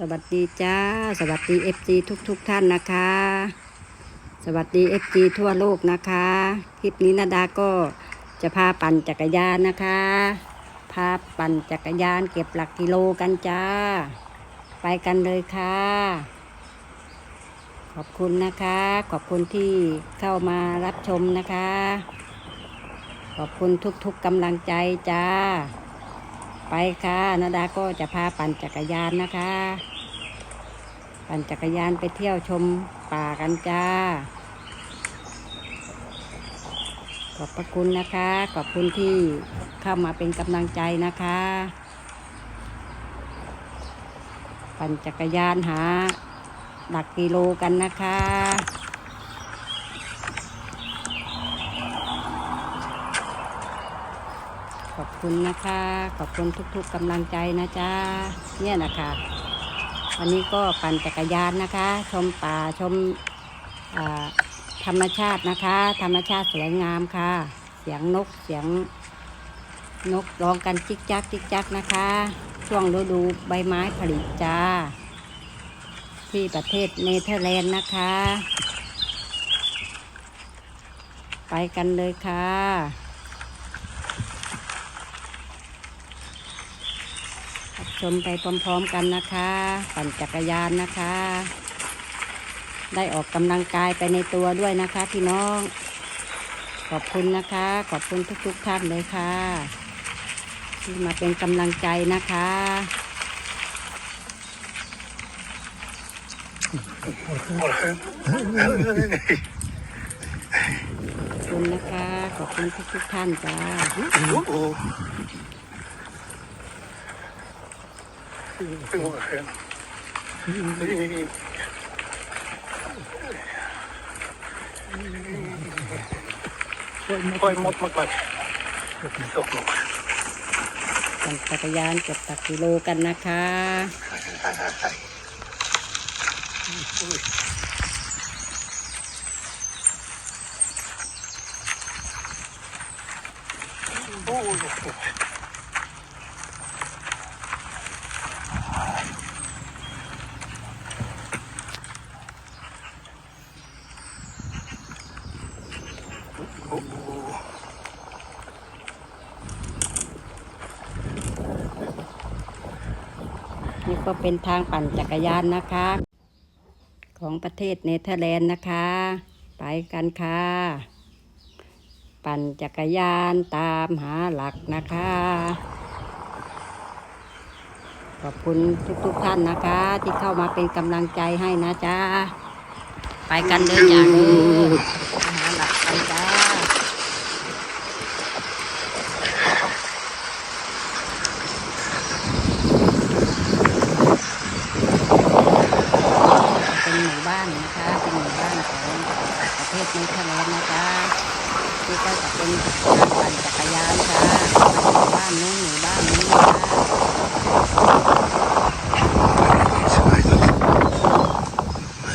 สวัสดีจ้า สวัสดีเอฟซีทุกทุกๆท่านนะคะ สวัสดีเอฟซีทั่วโลกนะคะ คลิปนี้นาดาก็จะพาปั่นจักรยานนะคะ พาปั่นจักรยานเก็บหลักกิโลกันจ้า ไปกันเลยค่ะ ขอบคุณนะคะ ขอบคุณที่เข้ามารับชมนะคะ ขอบคุณทุกๆกำลังใจจ้า ไปค่ะนาดาก็จะพาปั่นจักรยานนะคะ ปั่นจักรยานไปเที่ยวชมป่ากันจ้า ขอบพระคุณนะคะ ขอบคุณที่เข้ามาเป็นกำลังใจนะคะ ปั่นจักรยานหาหลักกิโลกันนะคะ ขอบ คุณนะคะ ขอบคุณทุกๆกำลังใจนะจ๊ะเนี่ยนะคะวันนี้ก็ปั่นจักรยานนะคะ ชมป่าชมธรรมชาตินะคะ ธรรมชาติสวยงามค่ะ เสียงนกเสียงนกร้องกันจิกจักจิกจักนะคะ ช่วงฤดูใบไม้ผลิจ้า ที่ประเทศเนเธอร์แลนด์นะคะ ไปกันเลยค่ะ รับ ชมไปพร้อมๆกันนะคะ ปั่นจักรยานนะคะ ได้ออกกำลังกายไปในตัวด้วยนะคะพี่น้อง ขอบคุณนะคะ ขอบคุณทุกๆท่านเลยค่ะ ที่มาเป็นกำลังใจนะคะขอบคุณนะคะ ขอบคุณทุกๆท่านจ้า ค่อยมดมากไปตกลงจักรยานเก็บตักกิโลกันนะคะโอ้ย ก็เป็นทางปั่นจักรยานนะคะ ของประเทศเนเธอร์แลนด์นะคะ ไปกันค่ะ ปั่นจักรยานตามหาหลักนะคะ ขอบคุณทุกๆท่านนะคะ ที่เข้ามาเป็นกำลังใจให้นะจ๊ะ ไปกันเลยจ้าเด้อหาหลักไปจ้า เป็นหมู่บ้านนะคะ เป็นหมู่บ้านของ ประเทศเนเธอร์แลนด์นะคะนี่ก็จะเป็นทางปั่นจักรยานค่ะบ้านนู้นหมู่บ้านนี้นะคะ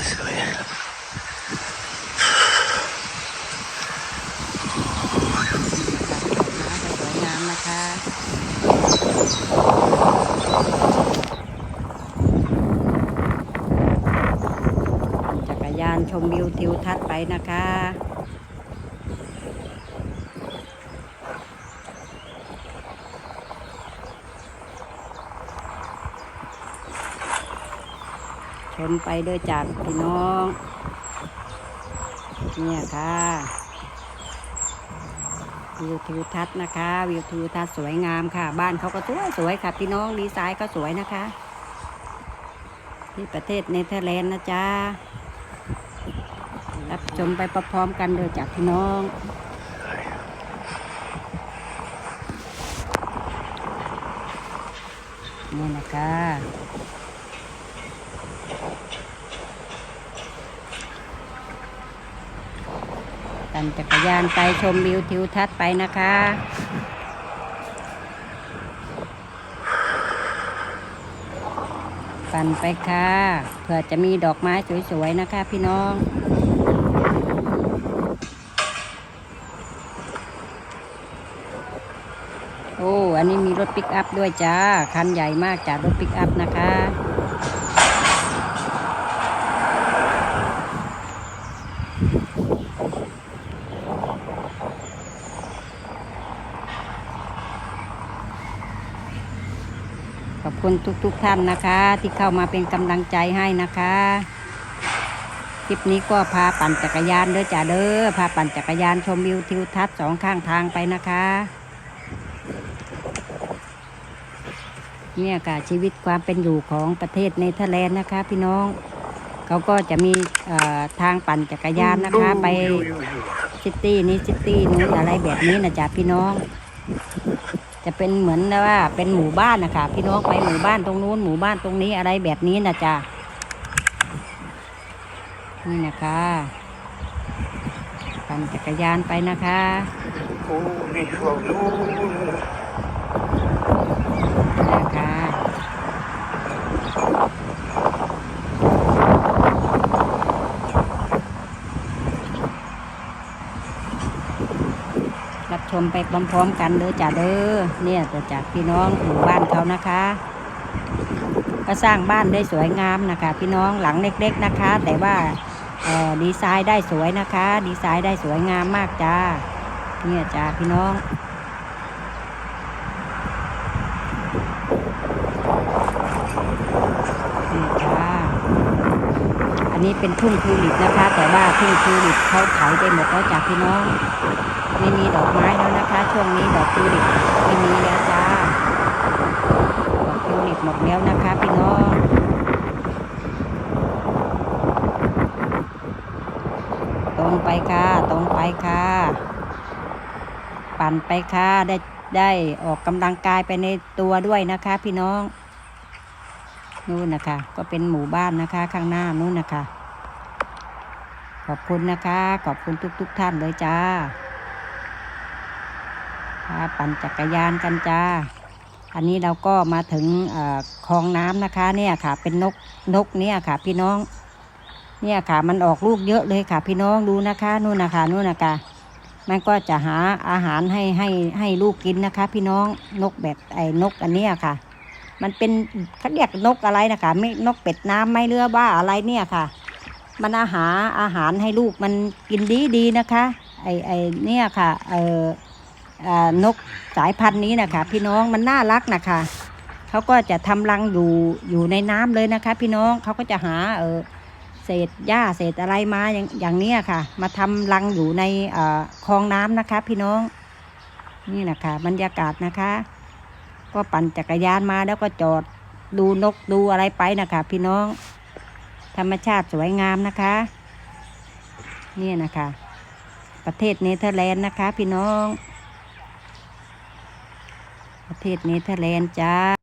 Så är det. น้ำจะสวยงามนะคะปั่นจักรยานช มวิวทิวทัศน์ไปนะคะชมไปด้วยจากพี่น้อง เนี่ยค่ะวิวทิวทัศน์นะคะ วิวทิวทัศน์สวยงามค่ะ บ้านเขาก็สวยสวยค่ะ พี่น้องดีไซน์ก็สวยนะคะ ที่ประเทศเนเธอร์แลนด์นะจ๊ะ รับชมไปพร้อมกันเลยจากพี่น้องนี่นะคะปั่นจักรยานไปชมวิวทิวทัศน์ไปนะคะปั่นไปค่ะ เผื่อจะมีดอกไม้สวยๆนะคะพี่น้อง โอ้ อันนี้มีรถปิกอัพด้วยจ้า คันใหญ่มากจ้ารถปิกอัพนะคะ ขอบคุณทุกๆทท่านนะคะ ที่เข้ามาเป็นกำลังใจให้นะคะคลิปนี้ก็พาปั่นจักรยานเด้อจ้าเด้อพาปั่นจักรยานชมวิวทิวทัศน์สองข้างทางไปนะคะ เนี่ยค่ะชีวิตความเป็นอยู่ของประเทศเนเธอร์แลนด์นะคะ พี่น้องเขาก็จะมีเอ่อทางปั่นจักรยานนะคะ ไป Jo, jo, jo. ซิตี้นี้ซิตี้นู้นอะไรแบบนี้นะจ๊ะพี่น้อง จะเป็นเหมือนว่าเป็นหมู่บ้านนะคะพี่น้องไปหมู่บ้านตรงนู้นหมู่บ้านตรงนี้อะไรแบบนี้นะจ๊ะนี่นะคะปั่นจักรยานไปนะคะ นะคะรับชมไปพร้อมๆกันเด้อจ้าเด้อเนี่ยจะจากพี่น้องหมู่บ้านเขานะคะ ก็สร้างบ้านได้สวยงามนะคะ พี่น้องหลังเล็ก ๆนะคะ แต่ว่าดีไซน์ได้สวยนะคะ ดีไซน์ได้สวยงามมากจ้าเนี่ยจ้าพี่น้อง นี่ค่ะอั นี้เป็นทุ่งทูลิปนะคะ แต่ว่าทุ่งทูลิปเขาขายไปหมดแล้วจากพี่น้อง ไม่มีดอกไม้แล้วนะคะ ช่วงนี้ดอกทูลิปไม่มีแล้วจ้าดอกทูลิปหมดแล้วนะคะพี่น้องตรงไปค่ะตรงไปค่ะปั่นไปค่ะได้ได้ออกกำลังกายไปในตัวด้วยนะคะ พี่น้อง นู่นนะคะ ก็เป็นหมู่บ้านนะคะ ข้างหน้านู่นนะคะ ขอบคุณนะคะ ขอบคุณทุกๆทท่านเลยจ้าพาปั่นจักรยานกันจ้า อันนี้เราก็มาถึงคลองน้ำนะคะ เนี่ยค่ะ เป็นนกนกเนี่ยค่ะ พี่น้อง เนี่ยค่ะ มันออกลูกเยอะเลยค่ะ พี่น้องดูนะคะนู่นนะคะนู่นนะคะมันก็จะหาอาหารให้ให้ให้ลูกกินนะคะ พี่น้องนกแบบไอ้นกอันเนี้ยค่ะ มันเป็นเขาเรียกนกอะไรนะคะไม่นกเป็ดน้ำไม่เรือว่าอะไรเนี่ยค่ะ มันอาหารอาหารให้ลูกมันกินดีดีๆนะคะ ไอไอเนี่ยค่ะเออเอ่อนกสายพันธุ์นี้นะคะ พี่น้องมันน่ารักนะคะเขาก็จะทำรังอยู่อยู่ในน้ำเลยนะคะ พี่น้องเขาก็จะหาเออเศษหญ้าเศษอะไรมาอย่างอย่างเนี้ยค่ะ มาทำรังอยู่ในเอ่อคลองน้ำนะคะ พี่น้องนี่นะคะบรรยากาศนะคะ ก็ปั่นจักรยานมาแล้วก็จอดดูนกดูอะไรไปนะคะ พี่น้อง ธรรมชาติสวยงามนะคะ นี่นะคะ ประเทศเนเธอร์แลนด์นะคะ พี่น้อง ประเทศเนเธอร์แลนด์จ้า